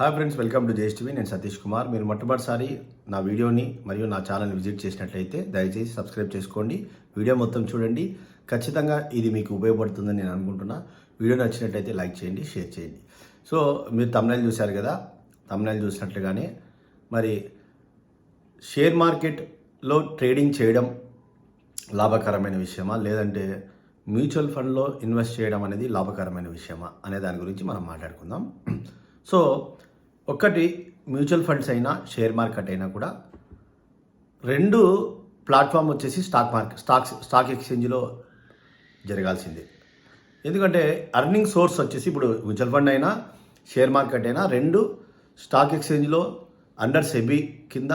Hi friends welcome to JS TV నేను సతీష్ కుమార్. మీరు మొట్టమొదటిసారి నా వీడియోని మరియు నా ఛానల్ని విజిట్ చేసినట్లయితే దయచేసి సబ్స్క్రైబ్ చేసుకోండి. వీడియో మొత్తం చూడండి. ఖచ్చితంగా ఇది మీకు ఉపయోగపడుతుందని నేను అనుకుంటున్నా. వీడియో నచ్చినట్లయితే లైక్ చేయండి షేర్ చేయండి. సో మీరు తమిళ చూశారు కదా? తమిళ చూసినట్లుగానే మరి షేర్ మార్కెట్లో ట్రేడింగ్ చేయడం లాభకరమైన విషయమా? లేదంటే మ్యూచువల్ ఫండ్లో ఇన్వెస్ట్ చేయడం అనేది లాభకరమైన విషయమా? అనే దాని గురించి మనం మాట్లాడుకుందాం. సో ఒకటి మ్యూచువల్ ఫండ్స్ అయినా షేర్ మార్కెట్ అయినా కూడా రెండు ప్లాట్ఫామ్ వచ్చేసి స్టాక్ మార్కెట్ స్టాక్ స్టాక్ ఎక్స్చేంజ్లో జరగాల్సిందే. ఎందుకంటే అర్నింగ్ సోర్స్ వచ్చేసి ఇప్పుడు మ్యూచువల్ ఫండ్ అయినా షేర్ మార్కెట్ అయినా రెండు స్టాక్ ఎక్స్చేంజ్లో అండర్ సెబీ కింద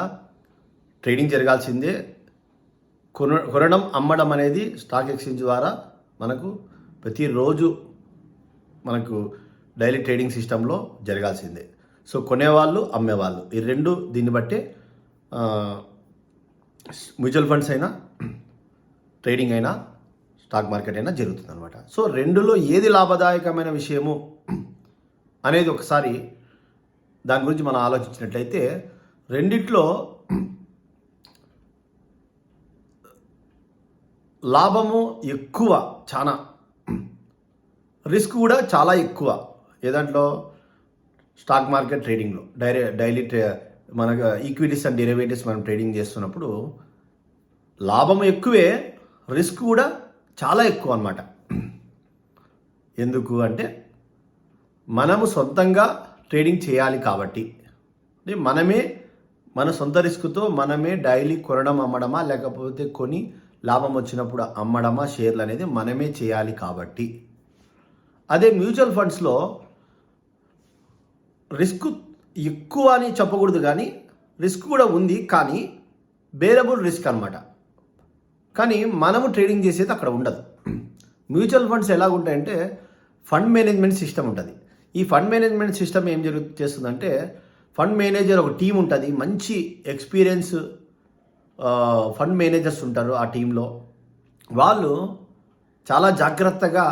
ట్రేడింగ్ జరగాల్సిందే. కొన కొనడం అమ్మడం అనేది స్టాక్ ఎక్స్చేంజ్ ద్వారా మనకు ప్రతిరోజు మనకు డైలీ ట్రేడింగ్ సిస్టంలో జరగాల్సిందే. సో కొనేవాళ్ళు అమ్మేవాళ్ళు. ఈ రెండు దీన్ని బట్టే మ్యూచువల్ ఫండ్స్ అయినా ట్రేడింగ్ అయినా స్టాక్ మార్కెట్ అయినా జరుగుతుంది అనమాట సో రెండులో ఏది లాభదాయకమైన విషయము అనేది ఒకసారి దాని గురించి మనం ఆలోచించినట్లయితే రెండిట్లో లాభము ఎక్కువ చాలా రిస్క్ కూడా చాలా ఎక్కువ. ఏ దాంట్లో? స్టాక్ మార్కెట్ ట్రేడింగ్లో. డైరే డైలీ ట్రే మనకు ఈక్విటీస్ అండ్ డెరివేటివ్స్ మనం ట్రేడింగ్ చేస్తున్నప్పుడు లాభం ఎక్కువే రిస్క్ కూడా చాలా ఎక్కువ అనమాట ఎందుకు అంటే మనము సొంతంగా ట్రేడింగ్ చేయాలి కాబట్టి. అంటే మనమే మన సొంత రిస్క్తో మనమే డైలీ కొనడం అమ్మడమా లేకపోతే కొని లాభం వచ్చినప్పుడు అమ్మడమా షేర్లు అనేది మనమే చేయాలి కాబట్టి. అదే మ్యూచువల్ ఫండ్స్లో రిస్క్ ఎక్కువ అని చెప్పకూడదు కానీ రిస్క్ కూడా ఉంది కానీ బేరబుల్ రిస్క్ అనమాట కానీ మనము ట్రేడింగ్ చేసేది అక్కడ ఉండదు. మ్యూచువల్ ఫండ్స్ ఎలా ఉంటాయంటే ఫండ్ మేనేజ్మెంట్ సిస్టమ్ ఉంటుంది. ఈ ఫండ్ మేనేజ్మెంట్ సిస్టమ్ ఏం జరుగు చేస్తుందంటే ఫండ్ మేనేజర్ ఒక టీం ఉంటుంది. మంచి ఎక్స్పీరియన్స్ ఫండ్ మేనేజర్స్ ఉంటారు ఆ టీంలో. వాళ్ళు చాలా జాగ్రత్తగా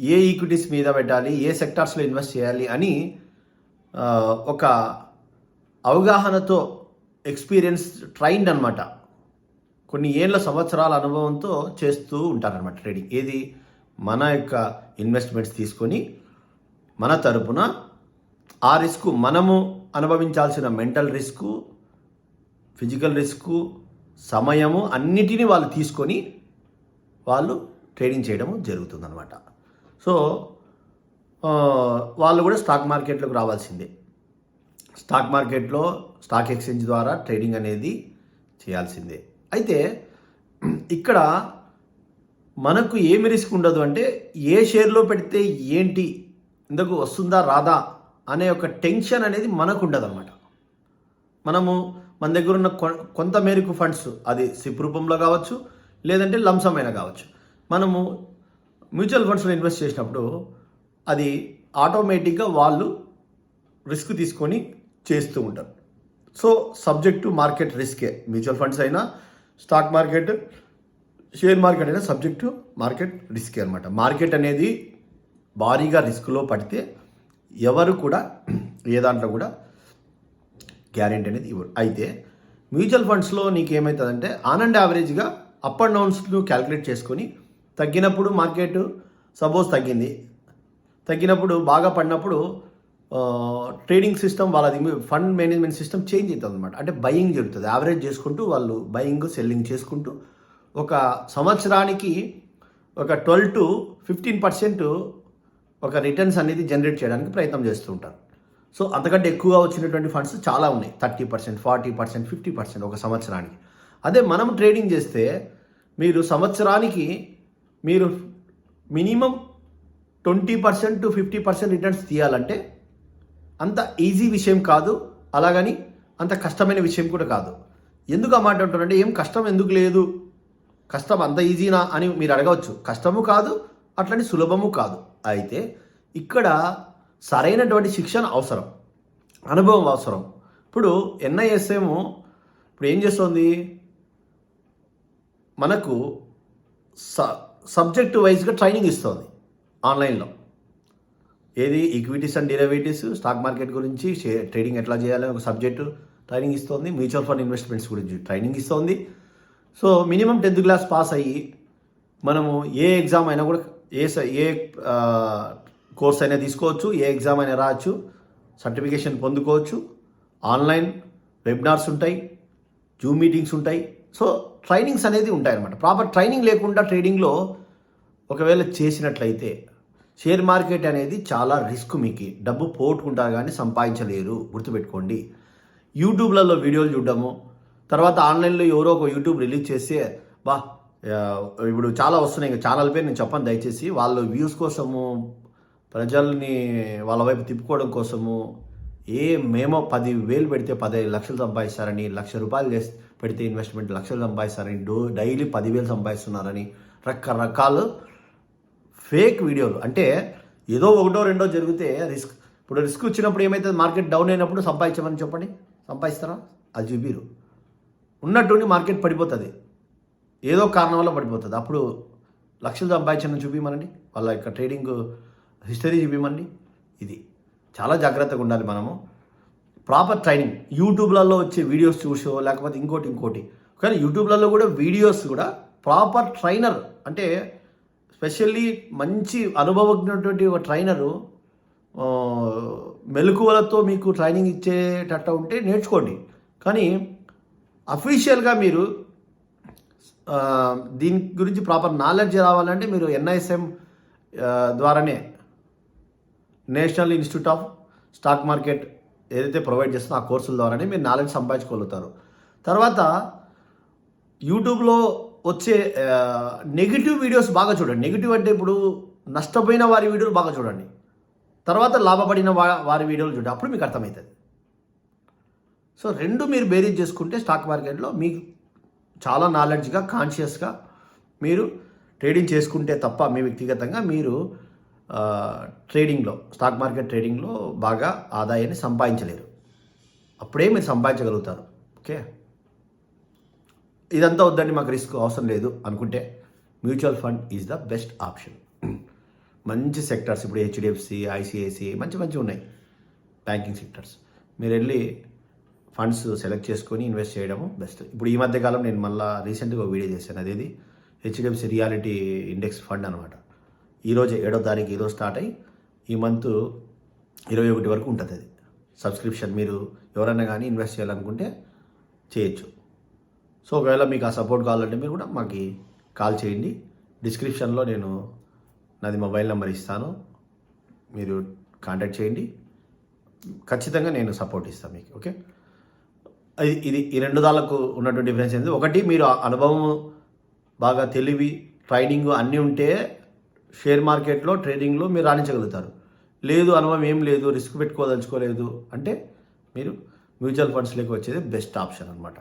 ఏ ఈక్విటీస్ మీద పెట్టాలి ఏ సెక్టార్స్లో ఇన్వెస్ట్ చేయాలి అని ఒక అవగాహనతో ఎక్స్పీరియన్స్ ట్రైన్డ్ అనమాట కొన్ని ఏళ్ళ సంవత్సరాల అనుభవంతో చేస్తూ ఉంటారనమాట ట్రేడింగ్. ఏది? మన యొక్క ఇన్వెస్ట్మెంట్స్ తీసుకొని మన తరపున ఆ రిస్క్ మనము అనుభవించాల్సిన మెంటల్ రిస్క్ ఫిజికల్ రిస్క్ సమయము అన్నిటినీ వాళ్ళు తీసుకొని వాళ్ళు ట్రేడింగ్ చేయడం జరుగుతుందన్నమాట. సో వాళ్ళు కూడా స్టాక్ మార్కెట్లోకి రావాల్సిందే. స్టాక్ మార్కెట్లో స్టాక్ ఎక్స్చేంజ్ ద్వారా ట్రేడింగ్ అనేది చేయాల్సిందే. అయితే ఇక్కడ మనకు ఏమి రిస్క్ ఉండదు అంటే ఏ షేర్లో పెడితే ఏంటి ఇందుకు వస్తుందా రాదా అనే ఒక టెన్షన్ అనేది మనకు ఉండదన్నమాట. మనము మన దగ్గర ఉన్న కొ- కొంత మేరకు ఫండ్స్ అది సిప్ రూపంలో కావచ్చు లేదంటే లంసమైన కావచ్చు. మనము మ్యూచువల్ ఫండ్స్లో ఇన్వెస్ట్ చేసినప్పుడు అది ఆటోమేటిక్గా వాళ్ళు రిస్క్ తీసుకొని చేస్తూ ఉంటారు. సో సబ్జెక్ట్ టు మార్కెట్ రిస్కే. మ్యూచువల్ ఫండ్స్ అయినా స్టాక్ మార్కెట్ షేర్ మార్కెట్ అయినా సబ్జెక్ట్ టు మార్కెట్ రిస్కే అనమాట మార్కెట్ అనేది భారీగా రిస్క్లో పడితే ఎవరు కూడా ఏ దాంట్లో కూడా గ్యారెంటీ అనేది ఇవ్వరు. అయితే మ్యూచువల్ ఫండ్స్లో నీకు ఏమవుతుందంటే ఆన్ అండ్ యావరేజ్గా అప్ అండ్ డౌన్స్ను క్యాలిక్యులేట్ చేసుకొని తగ్గినప్పుడు మార్కెట్ సపోజ్ తగ్గింది. తగ్గినప్పుడు బాగా పడినప్పుడు ట్రేడింగ్ సిస్టమ్ వాళ్ళది ఫండ్ మేనేజ్మెంట్ సిస్టమ్ చేంజ్ అవుతుంది అనమాట అంటే బయింగ్ జరుగుతుంది. యావరేజ్ చేసుకుంటూ వాళ్ళు బయింగ్ సెల్లింగ్ చేసుకుంటూ ఒక సంవత్సరానికి ఒక ట్వెల్వ్ టు ఫిఫ్టీన్ పర్సెంట్ ఒక రిటర్న్స్ అనేది జనరేట్ చేయడానికి ప్రయత్నం చేస్తూ ఉంటారు. సో అంతకంటే ఎక్కువగా వచ్చినటువంటి ఫండ్స్ చాలా ఉన్నాయి. Thirty percent forty percent fifty percent ఒక సంవత్సరానికి. అదే మనం ట్రేడింగ్ చేస్తే మీరు సంవత్సరానికి మీరు minimum twenty percent to fifty percent returns తీయాలంటే అంత ఈజీ విషయం కాదు అలాగని అంత కష్టమైన విషయం కూడా కాదు. ఎందుకు ఆ మాట అంటారంటే ఏం కష్టం ఎందుకు లేదు? కష్టం అంత ఈజీనా? అని మీరు అడగవచ్చు. కష్టము కాదు అట్లని సులభము కాదు. అయితే ఇక్కడ సరైనటువంటి శిక్షణ అవసరం అనుభవం అవసరం. ఇప్పుడు ఎన్ఐఎస్ఏమో ఇప్పుడు ఏం చేస్తుంది? మనకు స సబ్జెక్ట్ వైజ్గా ట్రైనింగ్ ఇస్తుంది. ఆన్లైన్లో. ఏది equities and derivatives stock market గురించి షేర్ ట్రేడింగ్ ఎట్లా చేయాలని ఒక సబ్జెక్టు ట్రైనింగ్ ఇస్తుంది. మ్యూచువల్ ఫండ్ ఇన్వెస్ట్మెంట్స్ గురించి ట్రైనింగ్ ఇస్తుంది. So minimum tenth class pass అయ్యి మనము ఏ ఎగ్జామ్ అయినా కూడా ఏ ఏ కోర్స్ అయినా తీసుకోవచ్చు ఏ ఎగ్జామ్ అయినా రావచ్చు సర్టిఫికేషన్ పొందుకోవచ్చు. ఆన్లైన్ వెబినార్స్ ఉంటాయి జూమ్ మీటింగ్స్ ఉంటాయి. సో ట్రైనింగ్స్ అనేది ఉంటాయి అన్నమాట ప్రాపర్ ట్రైనింగ్ లేకుండా ట్రేడింగ్లో ఒకవేళ చేసినట్లయితే షేర్ మార్కెట్ అనేది చాలా రిస్క్ మీకు. డబ్బు పోగొట్టుకుంటారు కానీ సంపాదించలేరు. గుర్తుపెట్టుకోండి. యూట్యూబ్లలో వీడియోలు చూడడము తర్వాత ఆన్లైన్లో ఎవరో ఒక యూట్యూబ్ రిలీజ్ చేస్తే బా ఇప్పుడు చాలా వస్తున్నాయి. ఇంకా ఛానల్ పేరు నేను చెప్పాను దయచేసి. వాళ్ళు వ్యూస్ కోసము ప్రజల్ని వాళ్ళ వైపు తిప్పుకోవడం కోసము ఏ మేమో పది వేలు పెడితే పదిహేను లక్షలు సంపాదిస్తారని లక్ష రూపాయలు చేసి పెడితే ఇన్వెస్ట్మెంట్ లక్షలు సంపాదిస్తారని డో డైలీ పదివేలు సంపాదిస్తున్నారని రకరకాలు ఫేక్ వీడియోలు. అంటే ఏదో ఒకటో రెండో జరిగితే రిస్క్. ఇప్పుడు రిస్క్ వచ్చినప్పుడు ఏమైతే మార్కెట్ డౌన్ అయినప్పుడు సంపాదించమని చెప్పండి. సంపాదిస్తారా? అది చూపిరు. ఉన్నట్టుండి మార్కెట్ పడిపోతుంది. ఏదో కారణం వల్ల పడిపోతుంది. అప్పుడు లక్షలు సంపాదించడం చూపిమనండి. వాళ్ళ యొక్క ట్రేడింగ్ హిస్టరీ చూపిమండి ఇది చాలా జాగ్రత్తగా ఉండాలి మనము. ప్రాపర్ ట్రైనింగ్ యూట్యూబ్లలో వచ్చే వీడియోస్ చూసో లేకపోతే ఇంకోటి ఇంకోటి. కానీ యూట్యూబ్లలో కూడా వీడియోస్ కూడా ప్రాపర్ ట్రైనర్ అంటే స్పెషల్లీ మంచి అనుభవజ్ఞటువంటి ఒక ట్రైనరు మెలకువలతో మీకు ట్రైనింగ్ ఇచ్చేటట్టు ఉంటే నేర్చుకోండి. కానీ అఫీషియల్గా మీరు దీని గురించి ప్రాపర్ నాలెడ్జ్ రావాలంటే మీరు ఎన్ఐఎస్ఎం ద్వారానే national institute of stock market ఏదైతే ప్రొవైడ్ చేస్తుందో ఆ కోర్సుల ద్వారానే మీరు నాలెడ్జ్ సంపాదించుకోగలుగుతారు. తర్వాత యూట్యూబ్లో వచ్చే నెగిటివ్ వీడియోస్ బాగా చూడండి. నెగిటివ్ అంటే ఇప్పుడు నష్టపోయిన వారి వీడియోలు బాగా చూడండి. తర్వాత లాభపడిన వా వారి వీడియోలు చూడండి. అప్పుడు మీకు అర్థమవుతుంది. సో రెండు మీరు బేరీజ్ చేసుకుంటే స్టాక్ మార్కెట్లో మీకు చాలా నాలెడ్జ్గా కాన్షియస్గా మీరు ట్రేడింగ్ చేసుకుంటే తప్ప మీ వ్యక్తిగతంగా మీరు ట్రేడింగ్లో స్టాక్ మార్కెట్ ట్రేడింగ్లో బాగా ఆదాయాన్ని సంపాదించలేరు. అప్పుడే మీరు సంపాదించగలుగుతారు. ఓకే? ఇదంతా వద్దండి మాకు రిస్క్ అవసరం లేదు అనుకుంటే mutual fund is the best option. మంచి సెక్టర్స్ ఇప్పుడు హెచ్డిఎఫ్సి ఐసిఐసి మంచి మంచి ఉన్నాయి. Banking sectors. మీరు వెళ్ళి ఫండ్స్ సెలెక్ట్ చేసుకొని ఇన్వెస్ట్ చేయడము బెస్ట్. ఇప్పుడు ఈ మధ్యకాలం నేను మళ్ళీ రీసెంట్గా వీడియో చేశాను. అదేది? హెచ్డిఎఫ్సి రియాలిటీ ఇండెక్స్ ఫండ్ అనమాట ఈరోజు ఏడో తారీఖు ఈరోజు స్టార్ట్ అయ్యి ఈ మంత్ ఇరవై ఒకటి వరకు ఉంటుంది అది. సబ్స్క్రిప్షన్ మీరు ఎవరైనా కానీ ఇన్వెస్ట్ చేయాలనుకుంటే చేయొచ్చు. సో ఒకవేళ మీకు ఆ సపోర్ట్ కావాలంటే మీరు కూడా మాకు కాల్ చేయండి. డిస్క్రిప్షన్లో నేను నాది మొబైల్ నెంబర్ ఇస్తాను. మీరు కాంటాక్ట్ చేయండి. ఖచ్చితంగా నేను సపోర్ట్ ఇస్తాను మీకు ఓకే? ఇది ఇది ఈ రెండు దాళ్ళకు ఉన్నటువంటి డిఫరెన్స్ ఏంటి ఒకటి మీరు ఆ అనుభవం బాగా తెలివి ట్రైనింగ్ అన్నీ ఉంటే షేర్ మార్కెట్లో ట్రేడింగ్లో మీరు రాణించగలుగుతారు. లేదు అనుభవం ఏం లేదు రిస్క్ పెట్టుకోదలుచుకోలేదు అంటే మీరు మ్యూచువల్ ఫండ్స్లోకి వచ్చేది బెస్ట్ ఆప్షన్ అనమాట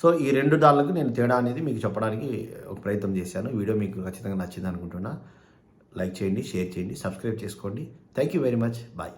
సో ఈ రెండు దానికి నేను తేడా అనేది మీకు చెప్పడానికి ఒక ప్రయత్నం చేశాను. వీడియో మీకు ఖచ్చితంగా నచ్చింది అనుకుంటున్నా. లైక్ చేయండి షేర్ చేయండి సబ్స్క్రైబ్ చేసుకోండి. Thank you very much. Bye.